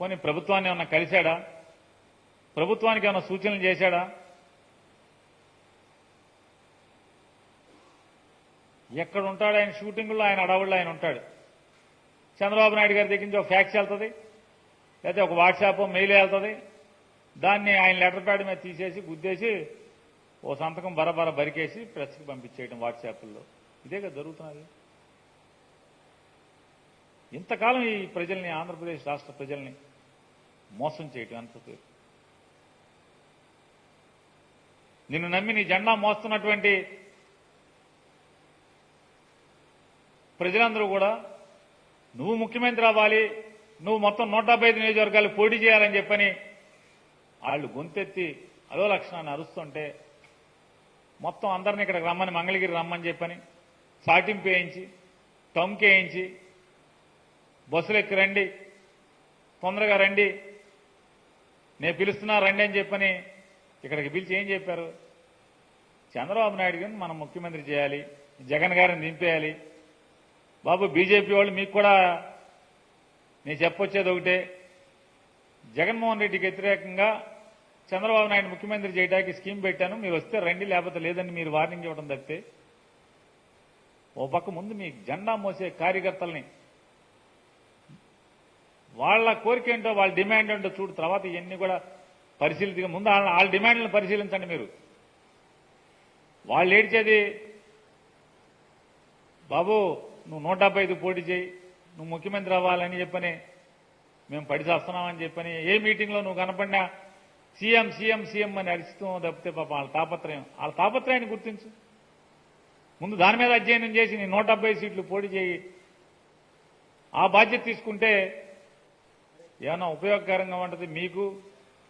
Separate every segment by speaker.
Speaker 1: పోనీ ప్రభుత్వాన్ని ఏమన్నా కలిశాడా? ప్రభుత్వానికి ఏమైనా సూచనలు చేశాడా? ఎక్కడ ఉంటాడు ఆయన షూటింగ్లో ఆయన అడవుల్లో ఆయన ఉంటాడు. చంద్రబాబు నాయుడు గారి దగ్గర నుంచి ఒక ఫ్యాక్స్ వెళ్తుంది లేకపోతే ఒక వాట్సాప్ మెయిల్ వెళ్తుంది. దాన్ని ఆయన లెటర్ ప్యాడ్ మీద తీసేసి గుద్దేసి ఓ సంతకం బరబర బరికేసి ప్రెస్కి పంపించేయడం వాట్సాప్లో. ఇదే కదా జరుగుతున్నది. ఇంతకాలం ఈ ప్రజల్ని ఆంధ్రప్రదేశ్ రాష్ట్ర ప్రజల్ని మోసం చేయటం అంత పేరు నిన్ను నమ్మి నీ జెండా మోస్తున్నటువంటి ప్రజలందరూ కూడా నువ్వు ముఖ్యమంత్రి అవ్వాలి నువ్వు మొత్తం నూట డెబ్బై ఐదు నియోజకవర్గాలు పోటీ చేయాలని చెప్పని వాళ్ళు గొంతెత్తి అదో లక్షణాన్ని అరుస్తుంటే మొత్తం అందరిని ఇక్కడికి రమ్మని మంగళగిరి రమ్మని చెప్పని సాటింపు వేయించి టంకేయించి బస్సులు ఎక్కి రండి. తొందరగా రండి. నేను పిలుస్తున్నా రండి అని చెప్పని ఇక్కడికి పిలిచి ఏం చెప్పారు? చంద్రబాబు నాయుడు గారిని మనం ముఖ్యమంత్రి చేయాలి జగన్ గారిని దింపేయాలి బాబు బీజేపీ వాళ్ళు మీకు కూడా నేను చెప్పొచ్చేది ఒకటే. జగన్మోహన్ రెడ్డికి వ్యతిరేకంగా చంద్రబాబు నాయుడు ముఖ్యమంత్రి చేయడానికి స్కీమ్ పెట్టాను. మీరు వస్తే రండి లేకపోతే లేదని మీరు వార్నింగ్ ఇవ్వడం తప్పితే. ఓ పక్క ముందు మీ జెండా మోసే కార్యకర్తల్ని వాళ్ళ కోరిక ఏంటో వాళ్ళ డిమాండ్ ఏంటో చూడు. తర్వాత ఇవన్నీ కూడా పరిశీలించగా ముందు వాళ్ళ వాళ్ళ డిమాండ్లను పరిశీలించండి మీరు. వాళ్ళు ఏడ్చేది బాబు నువ్వు నూట డెబ్బై ఐదు పోటీ చేయి నువ్వు ముఖ్యమంత్రి అవ్వాలని చెప్పని మేము పడిచేస్తున్నామని చెప్పని ఏ మీటింగ్లో నువ్వు కనపడినా సీఎం సీఎం సీఎం అని అరిస్తూ తప్పితే పాప వాళ్ళ తాపత్రయం. వాళ్ళ తాపత్రయాన్ని గుర్తించు. ముందు దాని మీద అధ్యయనం చేసి నీ నూట డెబ్బై సీట్లు పోటీ చేయి. ఆ బాధ్యత తీసుకుంటే ఏమైనా ఉపయోగకరంగా ఉంటుంది మీకు?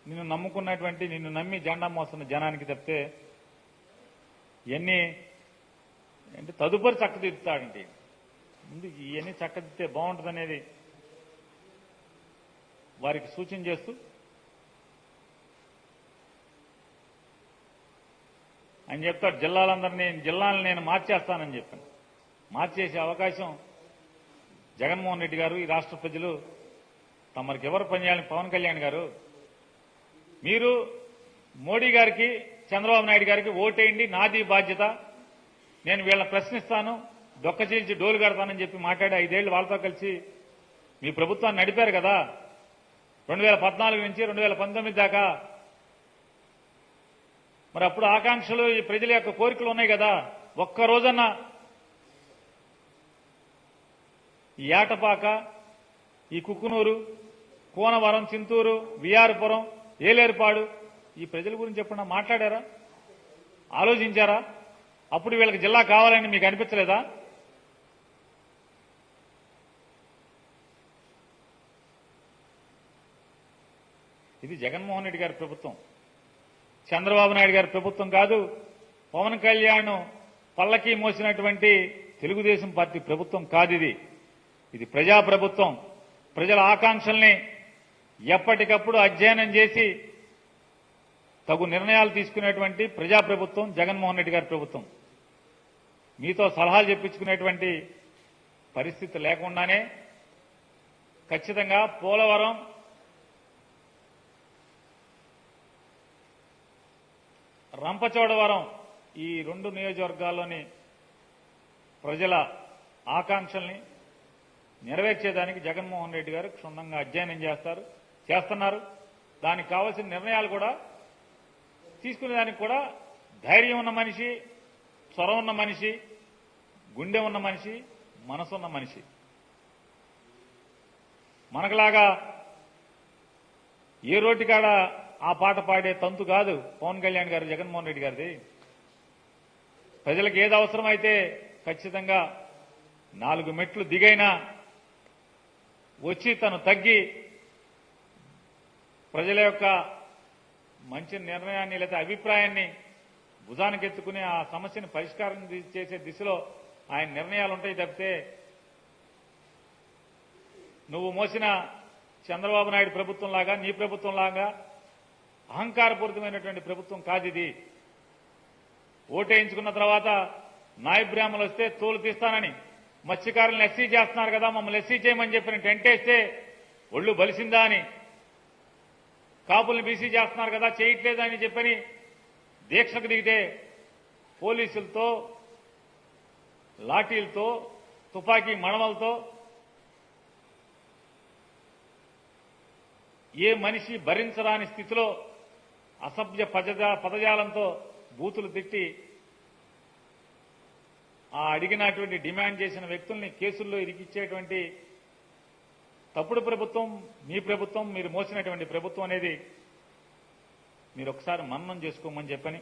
Speaker 1: నిన్ను నమ్ముకున్నటువంటి నిన్ను నమ్మి జెండా మోస్తున్న జనానికి తప్పితే ఇవన్నీ అంటే తదుపరి చక్కదిద్దుతాడండి ముందు ఇవన్నీ చక్కదిద్దితే బాగుంటుందనేది వారికి సూచన చేస్తూ ఆయన చెప్తాడు జిల్లాలందరినీ జిల్లాలను నేను మార్చేస్తానని చెప్పాను. మార్చేసే అవకాశం జగన్మోహన్ రెడ్డి గారు ఈ రాష్ట్ర ప్రజలు తమరికి ఎవరు పనిచేయాలని పవన్ కళ్యాణ్ గారు? మీరు మోడీ గారికి చంద్రబాబు నాయుడు గారికి ఓటేయండి నాది బాధ్యత. నేను వీళ్ళని ప్రశ్నిస్తాను దొక్కచీల్చి డోలు కడతానని చెప్పి మాట్లాడి ఐదేళ్ళు వాళ్ళతో కలిసి మీ ప్రభుత్వాన్ని నడిపారు కదా. రెండు వేల పద్నాలుగు నుంచి రెండు వేల పంతొమ్మిది దాకా. మరి అప్పుడు ఆకాంక్షలు ఈ ప్రజల యొక్క కోరికలు ఉన్నాయి కదా. ఒక్క రోజన్నా ఈ ఏటపాక ఈ కుక్కునూరు కోనవరం చింతూరు విఆర్పురం ఏలేరుపాడు ఈ ప్రజల గురించి ఎప్పుడన్నా మాట్లాడారా? ఆలోచించారా? అప్పుడు వీళ్ళకి జిల్లా కావాలని మీకు అనిపించలేదా? ఇది జగన్మోహన్ రెడ్డి గారి ప్రభుత్వం. చంద్రబాబు నాయుడు గారి ప్రభుత్వం కాదు పవన్ కళ్యాణ్ పల్లకి మోసినటువంటి తెలుగుదేశం పార్టీ ప్రభుత్వం కాదు ఇది. ఇది ప్రజా ప్రభుత్వం ప్రజల ఆకాంక్షల్ని ఎప్పటికప్పుడు అధ్యయనం చేసి తగు నిర్ణయాలు తీసుకునేటువంటి ప్రజా ప్రభుత్వం జగన్మోహన్ రెడ్డి గారి ప్రభుత్వం. మీతో సలహాలు చెప్పించుకునేటువంటి పరిస్థితి లేకుండానే ఖచ్చితంగా పోలవరం రంపచోడవరం ఈ రెండు నియోజకవర్గాల్లోని ప్రజల ఆకాంక్షల్ని నెరవేర్చేదానికి జగన్మోహన్ రెడ్డి గారు క్షుణ్ణంగా అధ్యయనం చేస్తారు చేస్తున్నారు. దానికి కావాల్సిన నిర్ణయాలు కూడా తీసుకునేదానికి కూడా ధైర్యం ఉన్న మనిషి చొరవ ఉన్న మనిషి గుండె ఉన్న మనిషి మనసున్న మనిషి. మనకులాగా ఏ రోటి కాడ ఆ పాట పాడే తంతు కాదు పవన్ కళ్యాణ్ గారు జగన్మోహన్ రెడ్డి గారిది. ప్రజలకు ఏది అవసరమైతే ఖచ్చితంగా నాలుగు మెట్లు దిగైనా వచ్చి తను తగ్గి ప్రజల యొక్క మంచి నిర్ణయాన్ని లేదా అభిప్రాయాన్ని భుజానికెత్తుకుని ఆ సమస్యను పరిష్కారం చేసే దిశలో ఆయన నిర్ణయాలు ఉంటాయి తప్పితే నువ్వు మోసిన చంద్రబాబు నాయుడు ప్రభుత్వం లాగా నీ ప్రభుత్వం లాగా అహంకారపూరితమైనటువంటి ప్రభుత్వం కాదు ఇది. ఓటేయించుకున్న తర్వాత నాయబ్రాహ్మలు వస్తే తోలు తీస్తానని మత్స్యకారులను ఎస్సీ చేస్తున్నారు కదా మమ్మల్ని ఎస్సీ చేయమని చెప్పిన టెంట్ వేస్తే ఒళ్ళు బలిసిందా అని. కాపుల్ని బీసీ చేస్తున్నారు కదా చేయట్లేదని చెప్పని దీక్షకు దిగితే పోలీసులతో లాఠీలతో తుపాకీ మడమలతో ఏ మనిషి భరించరాని స్థితిలో అసభ్య పదజాలంతో బూతులు తిట్టి ఆ అడిగినటువంటి డిమాండ్ చేసిన వ్యక్తుల్ని కేసుల్లో ఇరికిచ్చేటువంటి తప్పుడు ప్రభుత్వం మీ ప్రభుత్వం మీరు మోసినటువంటి ప్రభుత్వం అనేది మీరు ఒకసారి మన్నం చేసుకోమని చెప్పని